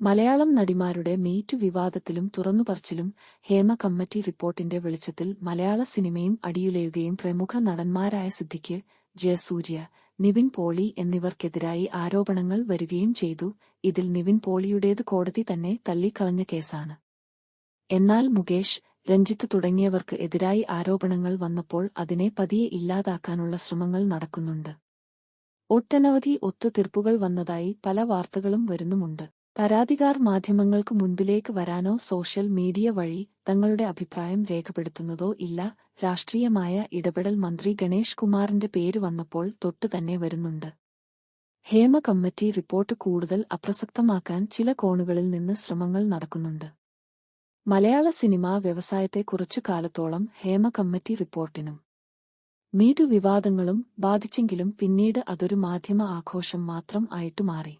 മലയാളം നടിമാരുടെ മീറ്റു വിവാദത്തിലും തുറന്നുപറച്ചിലും ഹേമ കമ്മിറ്റി റിപ്പോർട്ടിന്റെ വെളിച്ചത്തിൽ മലയാള സിനിമയും അടിയുലയുകയും പ്രമുഖ നടന്മാരായ സിദ്ദിഖ് ജയസൂര്യ നിവിൻ പോളി എന്നിവർക്കെതിരായി ആരോപണങ്ങൾ വരികയും ചെയ്തു. ഇതിൽ നിവിൻ പോളിയുടേത് കോടതി തന്നെ തള്ളിക്കളഞ്ഞ കേസാണ്. എന്നാൽ മുകേഷ് രഞ്ജിത്ത് തുടങ്ങിയവർക്ക് എതിരായി ആരോപണങ്ങൾ വന്നപ്പോൾ അതിനെ പതിയെ ഇല്ലാതാക്കാനുള്ള ശ്രമങ്ങൾ നടക്കുന്നുണ്ട്. ഒട്ടനവധി ഒത്തുതീർപ്പുകൾ വന്നതായി പല വാർത്തകളും വരുന്നുമുണ്ട്. പരാതിക്കാർ മാധ്യമങ്ങൾക്ക് മുൻപിലേക്ക് വരാനോ സോഷ്യൽ മീഡിയ വഴി തങ്ങളുടെ അഭിപ്രായം രേഖപ്പെടുത്തുന്നതോ ഇല്ല. രാഷ്ട്രീയമായ ഇടപെടൽ മന്ത്രി ഗണേഷ് കുമാറിന്റെ പേര് വന്നപ്പോൾ തൊട്ടുതന്നെ വരുന്നുണ്ട്. ഹേമ കമ്മിറ്റി റിപ്പോർട്ട് കൂടുതൽ അപ്രസക്തമാക്കാൻ ചില കോണുകളിൽ നിന്ന് ശ്രമങ്ങൾ നടക്കുന്നുണ്ട്. മലയാള സിനിമാ വ്യവസായത്തെ കുറച്ചു കാലത്തോളം ഹേമ കമ്മിറ്റി റിപ്പോർട്ടിനും മീറ്റു വിവാദങ്ങളും ബാധിച്ചെങ്കിലും പിന്നീട് അതൊരു മാധ്യമ ആഘോഷം മാത്രം ആയിട്ടു മാറി.